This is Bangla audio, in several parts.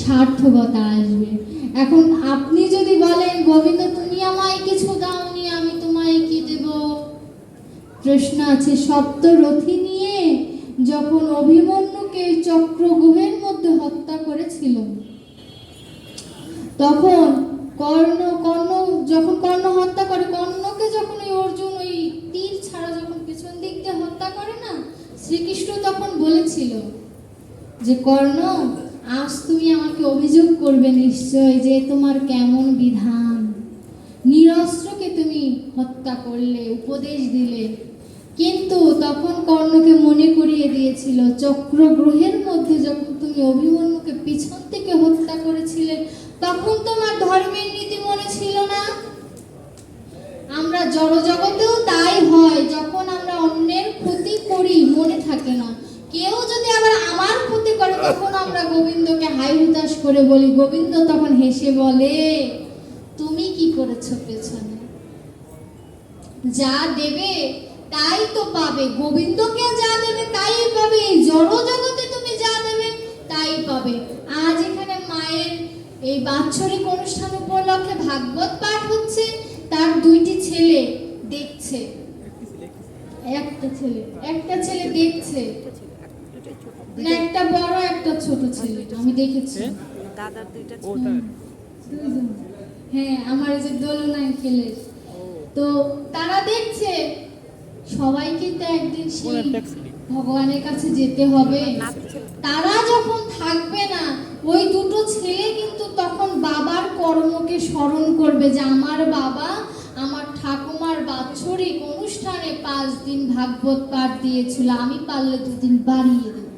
সার্থকতা আসবে। এখন আপনি যদি বলেন, গোবিন্দ, তুমি আমায় কিছু দাওনি, আমি তোমায় কি দেব? প্রশ্ন আছে, সপ্তরথী নিয়ে যখন অভিমন্যুকে চক্রগুহের মধ্যে হত্যা করেছিল, তখন কর্ণ কর্ণ যখন কর্ণ হত্যা করে, কর্ণকে যখন ওই অর্জুন ওই তীর ছাড়া যখন পিছন দিক দিয়ে হত্যা করে না, শ্রীকৃষ্ণ তখন বলেছিল যে, কর্ণ আজ তুমি আমাকে অভিযোগ করবে নিশ্চয় যে তোমার কেমন বিধান। নিরস্ত্রকে তুমি হত্যা করলে, উপদেশ দিলে। কিন্তু তখন কর্ণকে মনে করিয়ে দিয়েছিল, চক্রগ্রহের মধ্যে যখন তুমি অভিমন্যুকে পিছন থেকে হত্যা করেছিলে, তখন তোমার ধর্মের নীতি মনে ছিল না। আমরা জড়জগতেও তাই হয়, যখন আমরা অন্যের ক্ষতি করি, মনে থাকে না। কেউ যদি আবার আমার করে তখন আমরা গোবিন্দকে হাই হুতাশ করে বলি, গোবিন্দ তখন হেসে বলে, তুমি কি করেছ পেছনে? যা দেবে তাই তো পাবে। গোবিন্দকে যা দেবে তাই পাবে। এই জড় জগতে তুমি যা দেবে তাই পাবে। আজ এখানে মায়ের এই বাৎসরিক অনুষ্ঠান উপলক্ষে ভাগবত পাঠ হচ্ছে। তার দুইটি ছেলে দেখছে। একটা ছেলে একটা ছেলে দেখছে। না একটা বড় একটা ছোট ছেলে আমি দেখেছি। দাদার দুইটা হ্যাঁ আমার যে দোলনায় খেলে তো তারা দেখছে সবাইকে তো একদিন সেই ভগবানের কাছে যেতে হবে। তারা যখন থাকবে না ওই দুটো ছেলে কিন্তু তখন বাবার কর্মকে স্মরণ করবে যে আমার বাবা আমার ঠাকুমার বাৎসরিক অনুষ্ঠানে পাঁচ দিন ভাগবত পাঠ দিয়েছিল আমি পারলে দুদিন বাড়িয়ে দেবো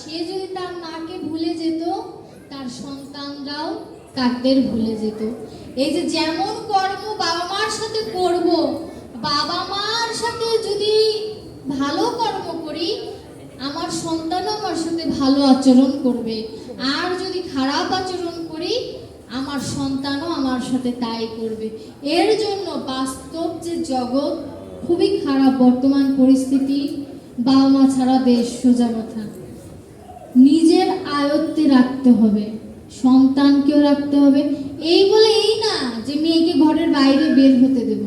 সে যদি তার মাকে ভুলে যেত, তার সন্তানরাও তাদের ভুলে যেত। এই যে যেমন কর্ম বাবা মার সাথে করব বাবা মার সাথে যদি ভালো কর্ম করি, আমার সন্তানও আমার সাথে ভালো আচরণ করবে। আর যদি খারাপ আচরণ করি, আমার সন্তানও আমার সাথে তাই করবে। এর জন্য বাস্তব যে জগৎ, খুবই খারাপ বর্তমান পরিস্থিতি, বাবা মা ছাড়া দেশ সোজা কথা। নিজের আয়ত্তে রাখতে হবে, সন্তানকেও রাখতে হবে। এই বলে এই না যে মেয়েকে ঘরের বাইরে বের হতে দেব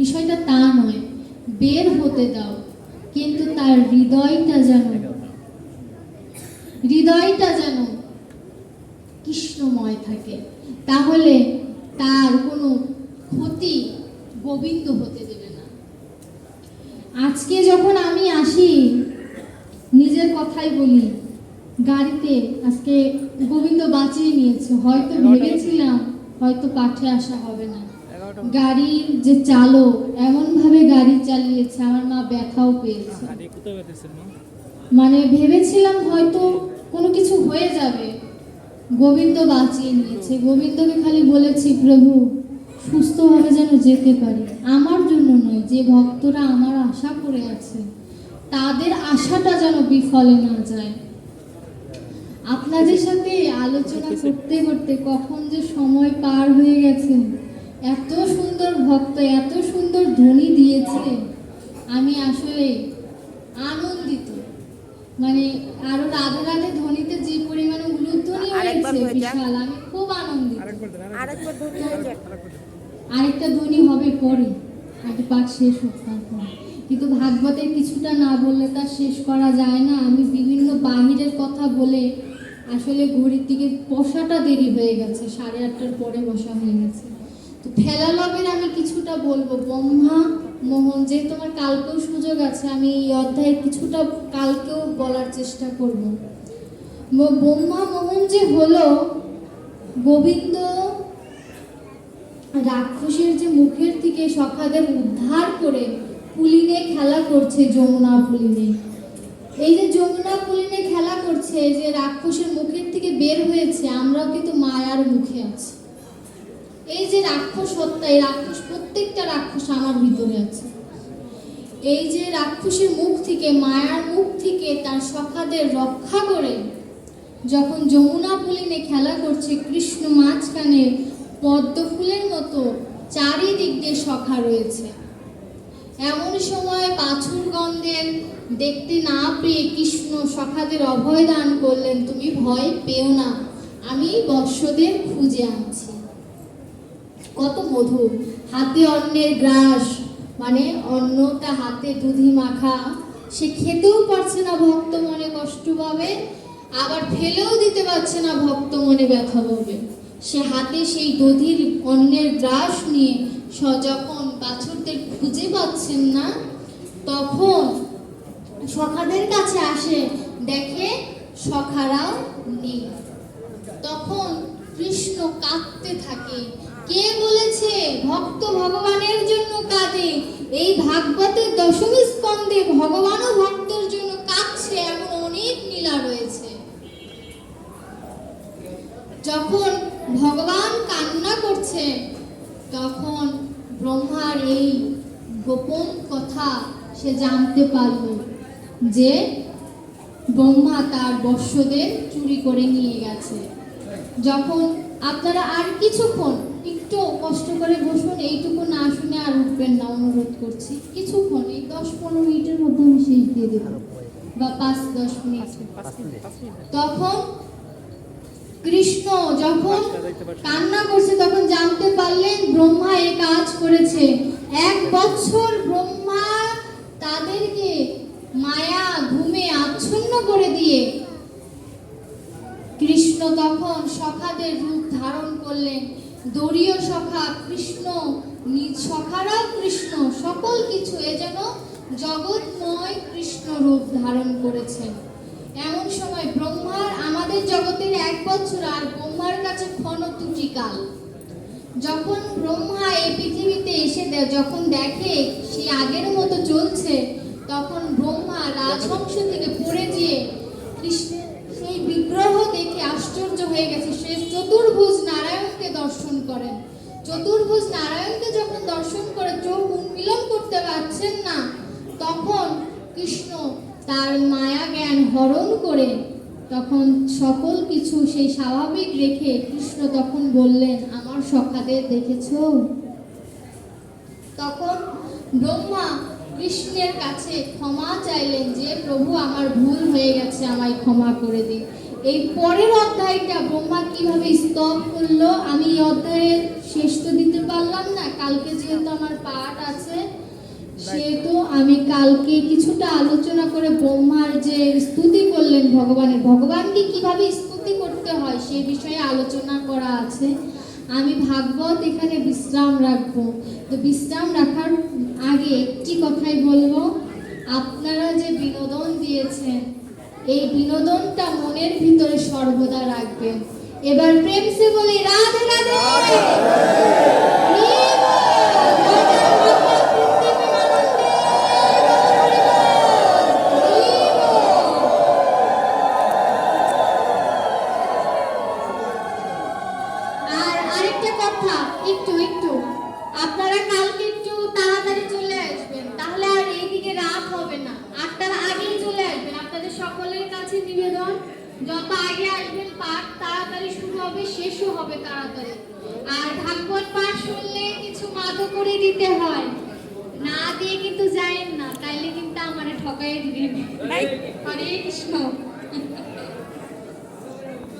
বিষয়টা তা নয় বের হতে দাও কিন্তু তার হৃদয়টা যেন হৃদয়টা যেন কৃষ্ণময় থাকে তাহলে তার কোনো ক্ষতি গোবিন্দ হতে দেবে না। আজকে যখন আমি আসি নিজের কথাই বলি গাড়িতে আজকে গোবিন্দ বাঁচিয়ে নিয়েছে হয়তো ভেবেছিলাম হয়তো পাঠে আসা হবে না। গাড়ির যে চালক এমন ভাবে গাড়ি চালিয়েছে আমার মা ব্যথাও পেয়েছে। মানে ভেবেছিলাম হয়তো কোনো কিছু হয়ে যাবে। গোবিন্দ বাঁচিয়ে নিয়েছে। গোবিন্দকে খালি বলেছি প্রভু সুস্থভাবে যেন যেতে পারি। আমার জন্য নয় যে ভক্তরা আমার আশা করে আছে তাদের আশাটা যেন বিফলে না যায়। আপনাদের সাথে আলোচনা করতে করতে কখন যে সময় পার হয়ে গেছে এত সুন্দর ভক্ত এত সুন্দর ধ্বনি দিয়েছে। আমি আসলে আনন্দিত। মানে আরও রাধে রাধে ধ্বনিতে যে পরিমাণে উলুধ্বনি আরেকবার হয়েছে বিশাল আমি খুব আনন্দিত। আরেকটা ধ্বনি হবে পরে। আগে পাঠ শেষ হোক তারপর। কিন্তু ভাগবতের কিছুটা না বললে তা শেষ করা যায় না। আমি বিভিন্ন বাহিরের কথা বলে আসলে ঘড়ির দিকে বসাটা দেরি হয়ে গেছে। সাড়ে আটটার পরে বসা হয়ে গেছে। ফেলালবের আমি কিছুটা বলব। ব্রহ্মা মোহন, যে তোমার কালকেও সুযোগ আছে, আমি এই অধ্যায়ের কিছুটা কালকেও বলার চেষ্টা করব। ব্রহ্মা মোহন যে হলো, গোবিন্দ রাক্ষসের যে মুখের থেকে সখাদের উদ্ধার করে পুলিনে খেলা করছে, যমুনা পুলিনে। এই যে যমুনা পুলিনে খেলা করছে যে রাক্ষসের মুখের থেকে বের হয়েছে, আমরাও কিন্তু মায়ার মুখে আছি। এই যে রাক্ষস হত্যা, এই রাক্ষস, প্রত্যেকটা রাক্ষস আমার ভিতরে আছে। এই যে রাক্ষসের মুখ থেকে, মায়ার মুখ থেকে তার সখাদের রক্ষা করে যখন যমুনা পুলিনে খেলা করছে, কৃষ্ণ মাঝখানে পদ্ম ফুলের মতো চারিদিক দিয়ে সখা রয়েছে। এমন সময় পাছুর গন্ধের দেখতে না পেয়ে কৃষ্ণ সখাদের অভয় দান করলেন, তুমি ভয় পেও না, আমি বৎসদের খুঁজে আনছি। কত মধুর। হাতে অন্যের গ্রাস মানে অন্নটা হাতে দুধি মাখা। সে খেতেও পারছে না ভক্ত মনে কষ্ট পাবে, আবার ফেলেও দিতে পারছে না ভক্ত মনে ব্যথা পাবে সে হাতে সেই দধির অন্যের গ্রাস নিয়ে যখন বাছুরদের খুঁজে পাচ্ছেন না। তখন সখাদের কাছে আসে, দেখে সখারাও নেই। তখন কৃষ্ণ কাঁদতে থাকে কে বলেছে ভক্ত ভগবানের জন্য কাঁদে? এই ভাগবতের দশম স্কন্ধে ভগবানও ভক্তের জন্য কাঁদছে, এমন অনেক লীলা রয়েছে। যখন ভগবান কান্না করছে তখন ব্রহ্মার এই গোপন কথা সে জানতে পারল যে ব্রহ্মা তার বর্ষদের চুরি করে নিয়ে গেছে। যখন আপনারা আর কিছুক্ষণ একটু কষ্ট করে বসুন, এইটুকু না শুনে আর উঠবেন না, অনুরোধ করছি। কিছুক্ষণ, এই দশ পনেরো মিনিটের মধ্যে আমি শেষ দিয়ে দেব। বা পাঁচ দশ মিনিট। তখন কৃষ্ণ যখন কান্না করছে, তখন জানতে পারলেন ব্রহ্মা এ কাজ করেছে। এক বছর ব্রহ্মা তাদেরকে মায়া, ঘুমে আচ্ছন্ন করে দিয়ে কৃষ্ণ তখন সখাদের রূপ ধারণ করলেন। দলীয় সখা কৃষ্ণ, নিজ সখারাও কৃষ্ণ, সকল কিছু এ যেন জগৎময় কৃষ্ণ রূপ ধারণ করেছেন। এমন সময় ব্রহ্মার, আমাদের জগতের এক বছর আর ব্রহ্মার কাছে ক্ষণ কাল। যখন ব্রহ্মা এই পৃথিবীতে এসে যখন দেখে সে আগের মতো চলছে, তখন ব্রহ্মা রাজহংস থেকে পড়ে গিয়ে কৃষ্ণের বিগ্রহ দেখে আশ্চর্য হয়ে গেছে। সে চতুর্ভুজ নারায়ণকে দর্শন করেন। চতুর্ভুজ নারায়ণকে যখন দর্শন করে চোখ উন্মিলন করতে পারছেন না, তখন কৃষ্ণ তার মায়া জ্ঞান হরণ করে তখন সকল কিছু সেই স্বাভাবিক রেখে কৃষ্ণ তখন বললেন, আমার সখাদের দেখেছ? তখন ব্রহ্মা কৃষ্ণের কাছে ক্ষমা চাইলেন যে, প্রভু, আমার ভুল হয়ে গেছে, আমায় ক্ষমা করে দিন। এই পরের অধ্যায়টা ব্রহ্মা কীভাবে স্তব করল, আমি এই অধ্যায়ের শেষ তো দিতে পারলাম না, কালকে যেহেতু আমার পাঠ আছে, সেহেতু আমি কালকে কিছুটা আলোচনা করে ব্রহ্মার যে স্তুতি করলেন ভগবানের, ভগবানকে কীভাবে স্তুতি করতে হয় সে বিষয়ে আলোচনা করা আছে। আমি ভাগবত এখানে বিশ্রাম রাখব। তো বিশ্রাম রাখার আগে একটি কথাই বলব, আপনারা যে বিনোদন দিয়েছেন এই বিনোদনটা মনের ভিতরে সর্বদা রাখবেন। এবার প্রেম সে বলি রাধে রাধে! কাছে যত আগে আসবেন পাঠ তাড়াতাড়ি শুরু হবে শেষও হবে তাড়াতাড়ি। আর ভাগবত পাঠ শুনলে কিছু মাদো করে দিতে হয়। না দিয়ে কিন্তু যায়েন না তাইলে কিন্তু আমার ঠকাই দিবেন। হরে কৃষ্ণ।